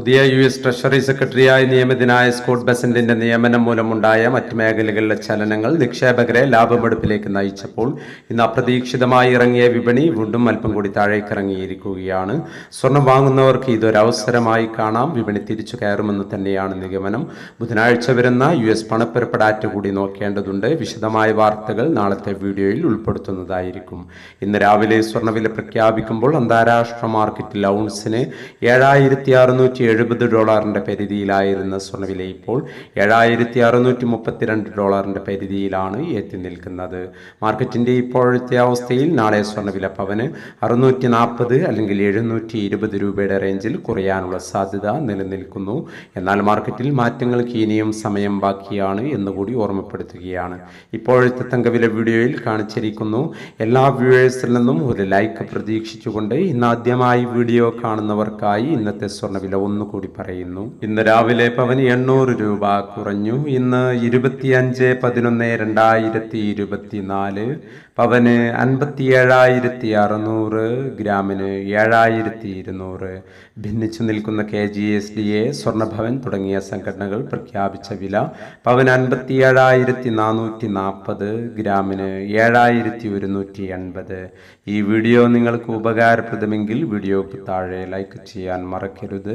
പുതിയ U S treasury സെക്രട്ടറിയായി നിയമിതനായ Scott ബസന്റിന്റെ നിയമനം മൂലമുണ്ടായ മറ്റ് മേഖലകളിലെ ചലനങ്ങൾ നിക്ഷേപകരെ ലാഭമെടുപ്പിലേക്ക് നയിച്ചപ്പോൾ ഇന്ന് അപ്രതീക്ഷിതമായി ഇറങ്ങിയ വിപണി വീണ്ടും അല്പം കൂടി താഴേക്കിറങ്ങിയിരിക്കുകയാണ്. സ്വർണം വാങ്ങുന്നവർക്ക് ഇതൊരവസരമായി കാണാം. വിപണി തിരിച്ചു കയറുമെന്ന് തന്നെയാണ് നിഗമനം. ബുധനാഴ്ച വരുന്ന യു എസ് പണപ്പെരുപ്പ ഡാറ്റ കൂടി നോക്കേണ്ടതുണ്ട്. വിശദമായ വാർത്തകൾ നാളത്തെ വീഡിയോയിൽ ഉൾപ്പെടുത്തുന്നതായിരിക്കും. ഇന്ന് രാവിലെ സ്വർണവില പ്രഖ്യാപിക്കുമ്പോൾ അന്താരാഷ്ട്ര മാർക്കറ്റിൽ ഔൺസിന് ഏഴായിരത്തി അറുന്നൂറ്റി എഴുപത് ഡോളറിന്റെ പരിധിയിലായിരുന്ന സ്വർണവില ഇപ്പോൾ ഏഴായിരത്തി അറുന്നൂറ്റി മുപ്പത്തിരണ്ട് ഡോളറിന്റെ പരിധിയിലാണ് എത്തി നിൽക്കുന്നത്. മാർക്കറ്റിന്റെ ഇപ്പോഴത്തെ അവസ്ഥയിൽ നാളെ സ്വർണവില പവന് അറുന്നൂറ്റി നാൽപ്പത് അല്ലെങ്കിൽ എഴുന്നൂറ്റി ഇരുപത് രൂപയുടെ റേഞ്ചിൽ കുറയാനുള്ള സാധ്യത നിലനിൽക്കുന്നു. എന്നാൽ മാർക്കറ്റിൽ മാറ്റങ്ങൾക്ക് ഇനിയും സമയം ബാക്കിയാണ് എന്നുകൂടി ഓർമ്മപ്പെടുത്തുകയാണ്. ഇപ്പോഴത്തെ തങ്കവില വീഡിയോയിൽ കാണിച്ചിരിക്കുന്നു എല്ലാ വ്യൂവേഴ്സിൽ നിന്നും ഒരു ലൈക്ക് പ്രതീക്ഷിച്ചുകൊണ്ട് ഇന്ന് ആദ്യമായി വീഡിയോ കാണുന്നവർക്കായി ഇന്നത്തെ സ്വർണവില ഒന്നുകൂടി പറയുന്നു. ഇന്ന് രാവിലെ പവന് എണ്ണൂറ് രൂപ കുറഞ്ഞു. ഇന്ന് ഇരുപത്തിയഞ്ച് പതിനൊന്ന് രണ്ടായിരത്തി ഇരുപത്തിനാല്. പവന് അൻപത്തി ഏഴായിരത്തി അറുന്നൂറ് ഗ്രാമിന് ഏഴായിരത്തി ഇരുന്നൂറ് ഭിന്നിച്ചു നിൽക്കുന്ന K G S D A Swarnabhavan തുടങ്ങിയ സംഘടനകൾ പ്രഖ്യാപിച്ച വില പവൻ അൻപത്തി ഏഴായിരത്തി നാനൂറ്റി നാൽപ്പത് ഗ്രാമിന് ഏഴായിരത്തി ഒരുന്നൂറ്റി എൺപത് ഈ വീഡിയോ നിങ്ങൾക്ക് ഉപകാരപ്രദമെങ്കിൽ വീഡിയോക്ക് താഴെ ലൈക്ക് ചെയ്യാൻ മറക്കരുത്.